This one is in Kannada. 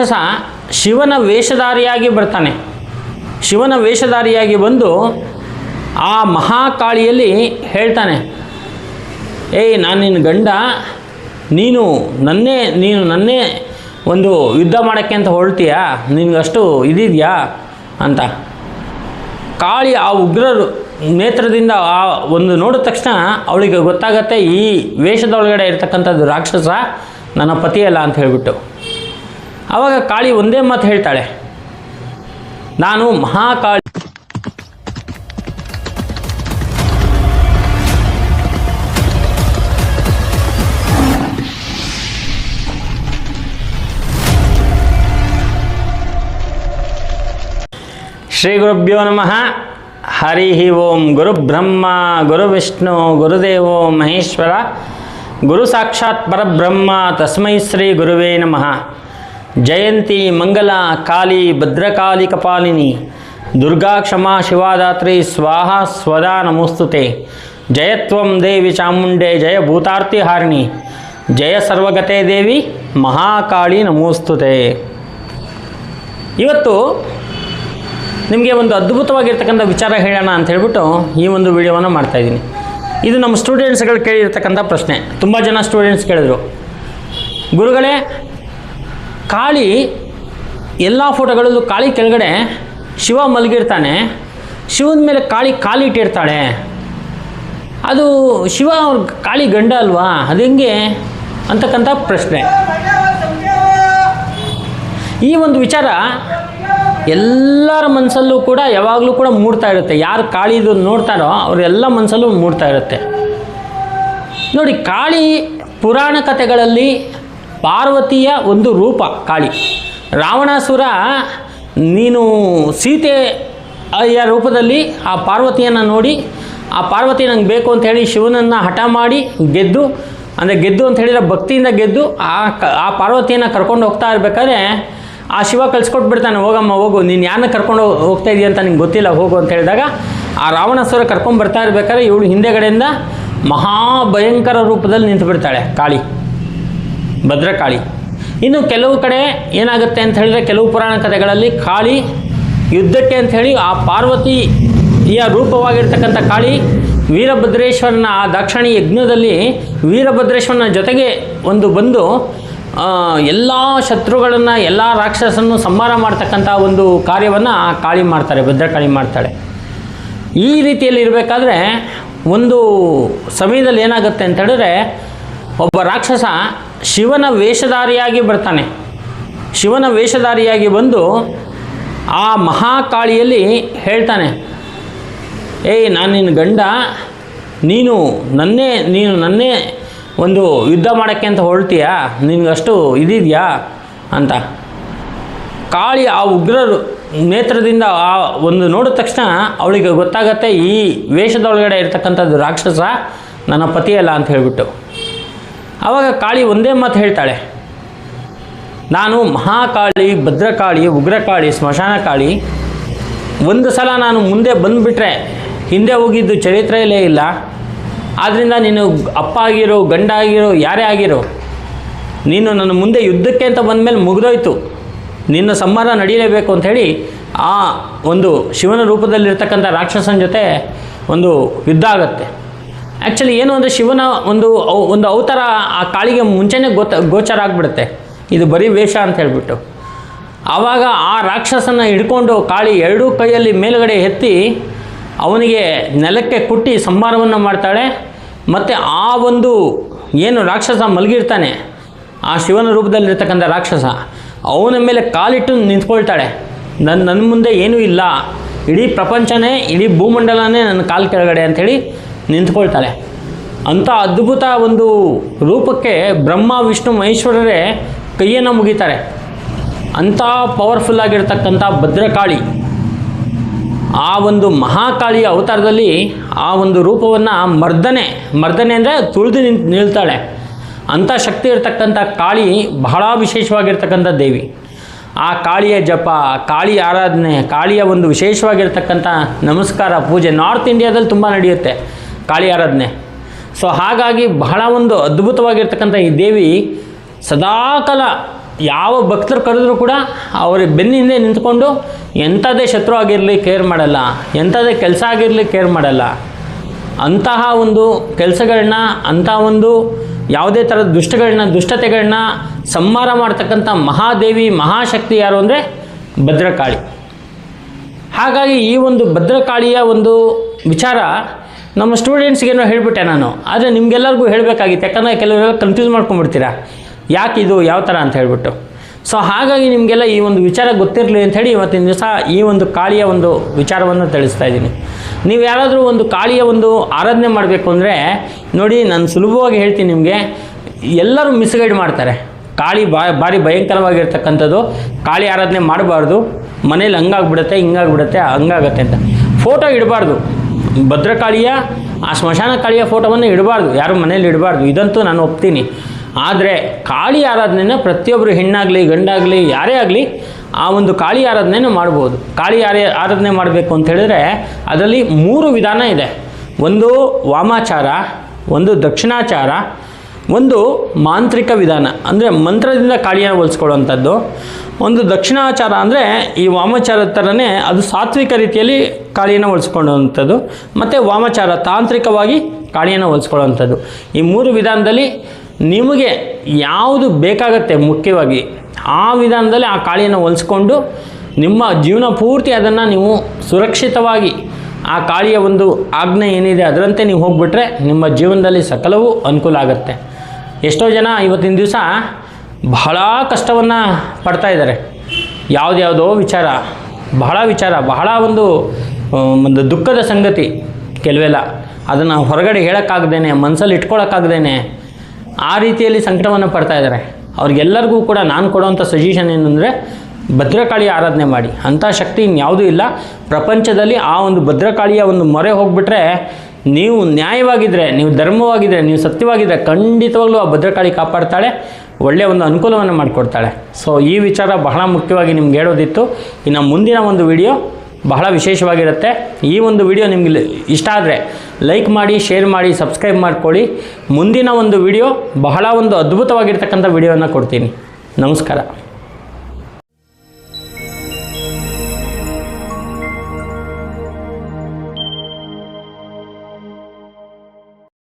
ರಾಕ್ಷಸ ಶಿವನ ವೇಷಧಾರಿಯಾಗಿ ಬರ್ತಾನೆ. ಶಿವನ ವೇಷಧಾರಿಯಾಗಿ ಬಂದು ಆ ಮಹಾಕಾಳಿಯಲ್ಲಿ ಹೇಳ್ತಾನೆ, ಏಯ್, ನಾನು ನಿನ್ನ ಗಂಡ, ನೀನು ನನ್ನೇ ನೀನು ನನ್ನೇ ಒಂದು ಯುದ್ಧ ಮಾಡೋಕ್ಕೆ ಅಂತ ಹೊರಳ್ತೀಯಾ ನಿನಗಷ್ಟು ಇದಿದೆಯಾ? ಅಂತ. ಕಾಳಿ ಆ ಉಗ್ರರು ನೇತ್ರದಿಂದ ಆ ಒಂದು ನೋಡಿದ ತಕ್ಷಣ ಅವಳಿಗೆ ಗೊತ್ತಾಗತ್ತೆ, ಈ ವೇಷದೊಳಗಡೆ ಇರ್ತಕ್ಕಂಥದ್ದು ರಾಕ್ಷಸ ನನ್ನ ಪತಿಯಲ್ಲ ಅಂತ ಹೇಳಿಬಿಟ್ಟು. ಆವಾಗ ಕಾಳಿ ಒಂದೇ ಮಾತು ಹೇಳ್ತಾಳೆ, ನಾನು ಮಹಾಕಾಳಿ. ಶ್ರೀ ಗುರುಭ್ಯೋ ನಮಃ. ಹರಿ ಓಂ ಗುರು ಬ್ರಹ್ಮ, ಗುರು ವಿಷ್ಣು ಗುರುದೇವೋ ಮಹೇಶ್ವರ. ಗುರು ಸಾಕ್ಷಾತ್ ಪರಬ್ರಹ್ಮ, ತಸ್ಮೈ ಶ್ರೀ ಗುರುವೇ ನಮಃ. ಜಯಂತಿ ಮಂಗಲ ಕಾಳಿ ಭದ್ರಕಾಳಿ ಕಪಾಲಿನಿ. ದುರ್ಗಾ ಕ್ಷಮಾ ಶಿವಾದಾತ್ರಿ ಸ್ವಾಹ ಸ್ವದಾ ನಮೋಸ್ತುತೆ. ಜಯತ್ವಂ ದೇವಿ ಚಾಮುಂಡೆ, ಜಯ ಭೂತಾರ್ತಿ ಹಾರಿಣಿ. ಜಯ ಸರ್ವಗತೆ ದೇವಿ, ಮಹಾಕಾಳಿ ನಮೋಸ್ತುತೆ. ಇವತ್ತು ನಿಮಗೆ ಒಂದು ಅದ್ಭುತವಾಗಿರ್ತಕ್ಕಂಥ ವಿಚಾರ ಹೇಳೋಣ ಅಂತ ಹೇಳ್ಬಿಟ್ಟು ಈ ಒಂದು ವಿಡಿಯೋವನ್ನು ಮಾಡ್ತಾಯಿದ್ದೀನಿ ಇದು ನಮ್ಮ ಸ್ಟೂಡೆಂಟ್ಸ್ಗಳು ಕೇಳಿರ್ತಕ್ಕಂಥ ಪ್ರಶ್ನೆ. ತುಂಬ ಜನ ಸ್ಟೂಡೆಂಟ್ಸ್ ಕೇಳಿದ್ರು. ಗುರುಗಳೇ ಕಾಳಿ ಎಲ್ಲ ಫೋಟೋಗಳಲ್ಲೂ ಕಾಳಿ ಕೆಳಗಡೆ ಶಿವ ಮಲಗಿರ್ತಾನೆ. ಶಿವನ ಮೇಲೆ ಕಾಳಿ ಕಾಲಿಟ್ಟಿರ್ತಾಳೆ ಅದು ಶಿವ ಅವ್ರ ಕಾಳಿ ಗಂಡ ಅಲ್ವಾ? ಅದು ಹೆಂಗೆ ಅಂತಕ್ಕಂಥ ಪ್ರಶ್ನೆ. ಈ ಒಂದು ವಿಚಾರ ಎಲ್ಲರ ಮನಸ್ಸಲ್ಲೂ ಕೂಡ ಯಾವಾಗಲೂ ಕೂಡ ಮೂಡ್ತಾ ಇರುತ್ತೆ. ಯಾರು ಕಾಳಿದು ನೋಡ್ತಾರೋ ಅವರೆಲ್ಲ ಮನಸ್ಸಲ್ಲೂ ಮೂಡ್ತಾ ಇರುತ್ತೆ. ನೋಡಿ, ಕಾಳಿ ಪುರಾಣ ಕಥೆಗಳಲ್ಲಿ ಪಾರ್ವತಿಯ ಒಂದು ರೂಪ ಕಾಳಿ. ರಾವಣಾಸುರ ನೀನು ಸೀತೆಯ ರೂಪದಲ್ಲಿ ಆ ಪಾರ್ವತಿಯನ್ನು ನೋಡಿ, ಆ ಪಾರ್ವತಿ ನಂಗೆ ಬೇಕು ಅಂತ ಹೇಳಿ ಶಿವನನ್ನು ಹಠ ಮಾಡಿ ಗೆದ್ದು, ಅಂದರೆ ಗೆದ್ದು ಅಂತ ಹೇಳಿದರೆ ಭಕ್ತಿಯಿಂದ ಗೆದ್ದು ಆ ಕ, ಆ ಪಾರ್ವತಿಯನ್ನು ಕರ್ಕೊಂಡು ಹೋಗ್ತಾ ಇರ್ಬೇಕಾದ್ರೆ ಆ ಶಿವ ಕಳ್ಸ್ಕೊಟ್ಬಿಡ್ತಾನೆ, ಹೋಗಮ್ಮ, ಹೋಗು, ನೀನು ಯಾರನ್ನ ಕರ್ಕೊಂಡು ಹೋಗಿ ಹೋಗ್ತಾ ಇದೀಯ ಅಂತ ನಿಂಗೆ ಗೊತ್ತಿಲ್ಲ, ಹೋಗು ಅಂತ ಹೇಳಿದಾಗ ಆ ರಾವಣಾಸುರ ಕರ್ಕೊಂಡು ಬರ್ತಾ ಇರ್ಬೇಕಾದ್ರೆ ಇವಳು ಹಿಂದೆಗಡೆಯಿಂದ ಮಹಾಭಯಂಕರ ರೂಪದಲ್ಲಿ ನಿಂತು ಬಿಡ್ತಾಳೆ ಕಾಳಿ. ಭದ್ರಕಾಳಿ. ಇನ್ನು ಕೆಲವು ಕಡೆ ಏನಾಗುತ್ತೆ ಅಂತ ಹೇಳಿದ್ರೆ ಕೆಲವು ಪುರಾಣ ಕಥೆಗಳಲ್ಲಿ ಕಾಳಿ ಯುದ್ಧಕ್ಕೆ ಅಂತ ಹೇಳಿ ಆ ಪಾರ್ವತಿಯ ರೂಪವಾಗಿರ್ತಕ್ಕಂಥ ಕಾಳಿ ವೀರಭದ್ರೇಶ್ವರನ ಆ ದಾಕ್ಷಾಣಿ ಯಜ್ಞದಲ್ಲಿ ವೀರಭದ್ರೇಶ್ವರನ ಜೊತೆಗೆ ಒಂದು ಬಂದು ಎಲ್ಲ ಶತ್ರುಗಳನ್ನು, ಎಲ್ಲ ರಾಕ್ಷಸನ್ನು ಸಂಹಾರ ಮಾಡ್ತಕ್ಕಂಥ ಒಂದು ಕಾರ್ಯವನ್ನು ಆ ಕಾಳಿ ಮಾಡ್ತಾರೆ, ಭದ್ರಕಾಳಿ ಮಾಡ್ತಾಳೆ. ಈ ರೀತಿಯಲ್ಲಿ ಇರಬೇಕಾದ್ರೆ ಒಂದು ಸಮಯದಲ್ಲಿ ಏನಾಗುತ್ತೆ ಅಂತ ಹೇಳಿದ್ರೆ, ಒಬ್ಬ ರಾಕ್ಷಸ ಶಿವನ ವೇಷಧಾರಿಯಾಗಿ ಬರ್ತಾನೆ. ಶಿವನ ವೇಷಧಾರಿಯಾಗಿ ಬಂದು ಆ ಮಹಾಕಾಳಿಯಲ್ಲಿ ಹೇಳ್ತಾನೆ ಏಯ್ ನಾನು ನಿನ್ನ ಗಂಡ, ನೀನು ನನ್ನೇ ನೀನು ನನ್ನೇ ಒಂದು ಯುದ್ಧ ಮಾಡೋಕ್ಕೆ ಅಂತ ಹೊರಳ್ತೀಯಾ ನಿನಗಷ್ಟು ಇದಿದೆಯಾ? ಅಂತ. ಕಾಳಿ ಆ ಉಗ್ರರು ನೇತ್ರದಿಂದ ಆ ಒಂದು ನೋಡಿದ ತಕ್ಷಣ ಅವಳಿಗೆ ಗೊತ್ತಾಗತ್ತೆ, ಈ ವೇಷದೊಳಗಡೆ ಇರ್ತಕ್ಕಂಥದ್ದು ರಾಕ್ಷಸ ನನ್ನ ಪತಿಯಲ್ಲ ಅಂತ ಹೇಳಿಬಿಟ್ಟು. ಆವಾಗ ಕಾಳಿ ಒಂದೇ ಮಾತು ಹೇಳ್ತಾಳೆ. ನಾನು ಮಹಾಕಾಳಿ, ಭದ್ರಕಾಳಿ, ಉಗ್ರಕಾಳಿ, ಸ್ಮಶಾನಕಾಳಿ. ಒಂದು ಸಲ ನಾನು ಮುಂದೆ ಬಂದುಬಿಟ್ರೆ, ಹಿಂದೆ ಹೋಗಿದ್ದು ಚರಿತ್ರೆಯಲ್ಲೇ ಇಲ್ಲ. ಆದ್ದರಿಂದ ನೀನು ಅಪ್ಪ ಆಗಿರೋ, ಗಂಡ ಆಗಿರೋ, ಯಾರೇ ಆಗಿರೋ, ನೀನು ನನ್ನ ಮುಂದೆ ಯುದ್ಧಕ್ಕೆ ಅಂತ ಬಂದಮೇಲೆ ಮುಗಿದೋಯ್ತು. ನಿನ್ನ ಸಂಹಾರ ನಡೀಲೇಬೇಕು ಅಂಥೇಳಿ ಆ ಒಂದು ಶಿವನ ರೂಪದಲ್ಲಿರ್ತಕ್ಕಂಥ ರಾಕ್ಷಸನ ಜೊತೆ ಒಂದು ಯುದ್ಧ ಆಗುತ್ತೆ. ಆ್ಯಕ್ಚುಲಿ ಏನು ಅಂದರೆ ಶಿವನ ಒಂದು ಒಂದು ಅವತಾರ ಆ ಕಾಳಿಗೆ ಮುಂಚೆನೇ ಗೊತ್ತ, ಗೋಚರ ಆಗಿಬಿಡುತ್ತೆ. ಇದು ಬರೀ ವೇಷ ಅಂತ ಹೇಳಿಬಿಟ್ಟು. ಆವಾಗ ಆ ರಾಕ್ಷಸನ ಹಿಡ್ಕೊಂಡು ಕಾಳಿ ಎರಡೂ ಕೈಯಲ್ಲಿ ಮೇಲುಗಡೆ ಎತ್ತಿ ಅವನಿಗೆ ನೆಲಕ್ಕೆ ಕುಟ್ಟಿ ಸಂಹಾರವನ್ನು ಮಾಡ್ತಾಳೆ. ಮತ್ತು ಆ ಒಂದು ಏನು ರಾಕ್ಷಸ ಮಲಗಿರ್ತಾನೆ, ಆ ಶಿವನ ರೂಪದಲ್ಲಿರ್ತಕ್ಕಂಥ ರಾಕ್ಷಸ, ಅವನ ಮೇಲೆ ಕಾಲಿಟ್ಟು ನಿಂತ್ಕೊಳ್ತಾಳೆ. ನನ್ನ ನನ್ನ ಮುಂದೆ ಏನೂ ಇಲ್ಲ. ಇಡೀ ಪ್ರಪಂಚನೇ, ಇಡೀ ಭೂಮಂಡಲನೇ ನನ್ನ ಕಾಲು ಕೆಳಗಡೆ ಅಂಥೇಳಿ ನಿಂತ್ಕೊಳ್ತಾಳೆ. ಅಂಥ ಅದ್ಭುತ ಒಂದು ರೂಪಕ್ಕೆ ಬ್ರಹ್ಮ, ವಿಷ್ಣು, ಮಹೇಶ್ವರರೇ ಕೈಯನ್ನು ಮುಗಿತಾರೆ. ಅಂಥ ಪವರ್ಫುಲ್ ಆಗಿರ್ತಕ್ಕಂಥ ಭದ್ರಕಾಳಿ, ಆ ಒಂದು ಮಹಾಕಾಳಿಯ ಅವತಾರದಲ್ಲಿ ಆ ಒಂದು ರೂಪವನ್ನು ಮರ್ದನೆ ಮರ್ದನೆ ಅಂದರೆ ತುಳಿದು ನಿಂತು ನಿಲ್ತಾಳೆ. ಅಂಥ ಶಕ್ತಿ ಇರತಕ್ಕಂಥ ಕಾಳಿ ಬಹಳ ವಿಶೇಷವಾಗಿರ್ತಕ್ಕಂಥ ದೇವಿ. ಆ ಕಾಳಿಯ ಜಪ, ಕಾಳಿ ಆರಾಧನೆ, ಕಾಳಿಯ ಒಂದು ವಿಶೇಷವಾಗಿರ್ತಕ್ಕಂಥ ನಮಸ್ಕಾರ, ಪೂಜೆ ನಾರ್ತ್ ಇಂಡಿಯಾದಲ್ಲಿ ತುಂಬ ನಡೆಯುತ್ತೆ. ಕಾಳಿ ಆರಾಧನೆ. ಸೊ ಹಾಗಾಗಿ ಬಹಳ ಒಂದು ಅದ್ಭುತವಾಗಿರ್ತಕ್ಕಂಥ ಈ ದೇವಿ ಸದಾಕಾಲ ಯಾವ ಭಕ್ತರು ಕರೆದ್ರೂ ಕೂಡ ಅವರ ಬೆನ್ನ ಹಿಂದೆ ನಿಂತ್ಕೊಂಡು ಎಂಥದೇ ಶತ್ರು ಆಗಿರಲಿ ಕೇರ್ ಮಾಡಲ್ಲ ಎಂಥದೇ ಕೆಲಸ ಆಗಿರಲಿ ಕೇರ್ ಮಾಡಲ್ಲ. ಅಂತಹ ಒಂದು ಕೆಲಸಗಳನ್ನ ಅಂತಹ ಒಂದು ಯಾವುದೇ ಥರದ ದುಷ್ಟಗಳನ್ನ, ದುಷ್ಟತೆಗಳನ್ನ ಸಂಹಾರ ಮಾಡ್ತಕ್ಕಂಥ ಮಹಾದೇವಿ, ಮಹಾಶಕ್ತಿ ಯಾರು ಅಂದರೆ ಭದ್ರಕಾಳಿ. ಹಾಗಾಗಿ ಈ ಒಂದು ಭದ್ರಕಾಳಿಯ ಒಂದು ವಿಚಾರ ನಮ್ಮ ಸ್ಟೂಡೆಂಟ್ಸ್ಗೇನೋ ಹೇಳಿಬಿಟ್ಟೆ ನಾನು. ಆದರೆ ನಿಮಗೆಲ್ಲರಿಗೂ ಹೇಳಬೇಕಾಗಿತ್ತು. ಯಾಕಂದರೆ ಕೆಲವರೆಲ್ಲ ಕನ್ಫ್ಯೂಸ್ ಮಾಡ್ಕೊಂಡ್ಬಿಡ್ತೀರಾ? ಯಾಕೆ ಇದು, ಯಾವ ಥರ ಅಂತ ಹೇಳಿಬಿಟ್ಟು. ಸೊ ಹಾಗಾಗಿ ನಿಮಗೆಲ್ಲ ಈ ಒಂದು ವಿಚಾರ ಗೊತ್ತಿರಲಿ ಅಂಥೇಳಿ ಇವತ್ತಿನ ದಿವಸ ಈ ಒಂದು ಕಾಳಿಯ ಒಂದು ವಿಚಾರವನ್ನು ತಿಳಿಸ್ತಾ ಇದ್ದೀನಿ. ನೀವು ಯಾರಾದರೂ ಒಂದು ಕಾಳಿಯ ಒಂದು ಆರಾಧನೆ ಮಾಡಬೇಕು ಅಂದರೆ, ನೋಡಿ, ನಾನು ಸುಲಭವಾಗಿ ಹೇಳ್ತೀನಿ ನಿಮಗೆ, ಎಲ್ಲರೂ ಮಿಸ್ಗೈಡ್ ಮಾಡ್ತಾರೆ. ಕಾಳಿ ಬಾ, ಭಾರಿ ಭಯಂಕರವಾಗಿರ್ತಕ್ಕಂಥದ್ದು. ಕಾಳಿ ಆರಾಧನೆ ಮಾಡಬಾರ್ದು. ಮನೇಲಿ ಹಂಗಾಗ್ಬಿಡುತ್ತೆ, ಹಿಂಗಾಗ್ಬಿಡುತ್ತೆ, ಹಂಗಾಗತ್ತೆ ಅಂತ. ಫೋಟೋ ಇಡಬಾರ್ದು. ಭದ್ರಕಾಳಿಯ, ಆ ಸ್ಮಶಾನ ಕಾಳಿಯ ಫೋಟೋವನ್ನು ಇಡಬಾರ್ದು, ಯಾರು ಮನೇಲಿ ಇಡಬಾರ್ದು, ಇದಂತೂ ನಾನು ಒಪ್ತೀನಿ. ಆದರೆ ಕಾಳಿ ಆರಾಧನೆನ ಪ್ರತಿಯೊಬ್ಬರು ಹೆಣ್ಣಾಗಲಿ, ಗಂಡಾಗಲಿ, ಯಾರೇ ಆಗಲಿ, ಆ ಒಂದು ಕಾಳಿ ಆರಾಧನೆಯನ್ನು ಮಾಡ್ಬೋದು. ಕಾಳಿ ಯಾರೇ ಆರಾಧನೆ ಮಾಡಬೇಕು ಅಂತ ಹೇಳಿದ್ರೆ ಅದರಲ್ಲಿ ಮೂರು ವಿಧಾನ ಇದೆ. ಒಂದು ವಾಮಾಚಾರ, ಒಂದು ದಕ್ಷಿಣಾಚಾರ ಒಂದು ಮಾಂತ್ರಿಕ ವಿಧಾನ, ಅಂದರೆ ಮಂತ್ರದಿಂದ ಕಾಳಿಯನ್ನು ಹೋಲಿಸ್ಕೊಳ್ಳುವಂಥದ್ದು ಒಂದು ದಕ್ಷಿಣಾಚಾರ ಅಂದರೆ ಈ ವಾಮಾಚಾರದ ಥರನೇ ಅದು ಸಾತ್ವಿಕ ರೀತಿಯಲ್ಲಿ ಕಾಳಿಯನ್ನು ಹೋಲಿಸ್ಕೊಳ್ಳುವಂಥದ್ದು, ಮತ್ತು ವಾಮಾಚಾರ ತಾಂತ್ರಿಕವಾಗಿ ಕಾಳಿಯನ್ನು ಹೋಲಿಸ್ಕೊಳ್ಳುವಂಥದ್ದು. ಈ ಮೂರು ವಿಧಾನದಲ್ಲಿ ನಿಮಗೆ ಯಾವುದು ಬೇಕಾಗತ್ತೆ ಮುಖ್ಯವಾಗಿ, ಆ ವಿಧಾನದಲ್ಲಿ ಆ ಕಾಳಿಯನ್ನು ಹೋಲಿಸ್ಕೊಂಡು ನಿಮ್ಮ ಜೀವನ ಪೂರ್ತಿ ಅದನ್ನು ನೀವು ಸುರಕ್ಷಿತವಾಗಿ ಆ ಕಾಳಿಯ ಒಂದು ಆಜ್ಞೆ ಏನಿದೆ ಅದರಂತೆ ನೀವು ಹೋಗ್ಬಿಟ್ರೆ ನಿಮ್ಮ ಜೀವನದಲ್ಲಿ ಸಕಲವೂ ಅನುಕೂಲ ಆಗುತ್ತೆ. ಎಷ್ಟೋ ಜನ ಇವತ್ತಿನ ದಿವಸ ಬಹಳ ಕಷ್ಟವನ್ನು ಪಡ್ತಾ ಇದ್ದಾರೆ. ಯಾವುದ್ಯಾವುದೋ ವಿಚಾರ, ಬಹಳ ವಿಚಾರ, ಬಹಳ ಒಂದು ಒಂದು ದುಃಖದ ಸಂಗತಿ ಕೆಲವೆಲ್ಲ. ಅದನ್ನು ಹೊರಗಡೆ ಹೇಳೋಕ್ಕಾಗ್ದೇನೆ ಮನಸ್ಸಲ್ಲಿ ಇಟ್ಕೊಳ್ಳೋಕ್ಕಾಗ್ದೇನೆ ಆ ರೀತಿಯಲ್ಲಿ ಸಂಕಟವನ್ನು ಪಡ್ತಾ ಇದ್ದಾರೆ. ಅವ್ರಿಗೆಲ್ಲರಿಗೂ ಕೂಡ ನಾನು ಕೊಡುವಂಥ ಸಜೆಷನ್ ಏನಂದರೆ ಭದ್ರಕಾಳಿ ಆರಾಧನೆ ಮಾಡಿ. ಅಂಥ ಶಕ್ತಿ ಇನ್ಯಾವುದೂ ಇಲ್ಲ. ಪ್ರಪಂಚದಲ್ಲಿ ಆ ಒಂದು ಭದ್ರಕಾಳಿಯ ಒಂದು ಮೊರೆ ಹೋಗ್ಬಿಟ್ರೆ ನೀವು ನ್ಯಾಯವಾಗಿದ್ದರೆ ನೀವು ಧರ್ಮವಾಗಿದ್ದರೆ ನೀವು ಸತ್ಯವಾಗಿದ್ದರೆ ಖಂಡಿತವಾಗ್ಲೂ ಆ ಭದ್ರಕಾಳಿ ಕಾಪಾಡ್ತಾಳೆ ಒಳ್ಳೆಯ ಒಂದು ಅನುಕೂಲವನ್ನು ಮಾಡಿಕೊಡ್ತಾಳೆ. ಸೊ ಈ ವಿಚಾರ ಬಹಳ ಮುಖ್ಯವಾಗಿ ನಿಮ್ಗೆ ಹೇಳೋದಿತ್ತು. ಇನ್ನು ಮುಂದಿನ ಒಂದು ವಿಡಿಯೋ ಬಹಳ ವಿಶೇಷವಾಗಿರುತ್ತೆ. ಈ ಒಂದು ವಿಡಿಯೋ ನಿಮಗೆ ಇಷ್ಟ ಆದರೆ ಲೈಕ್ ಮಾಡಿ, ಶೇರ್ ಮಾಡಿ, ಸಬ್ಸ್ಕ್ರೈಬ್ ಮಾಡ್ಕೊಳ್ಳಿ. ಮುಂದಿನ ಒಂದು ವಿಡಿಯೋ ಬಹಳ ಒಂದು ಅದ್ಭುತವಾಗಿರ್ತಕ್ಕಂಥ ವಿಡಿಯೋವನ್ನು ಕೊಡ್ತೀನಿ. ನಮಸ್ಕಾರ.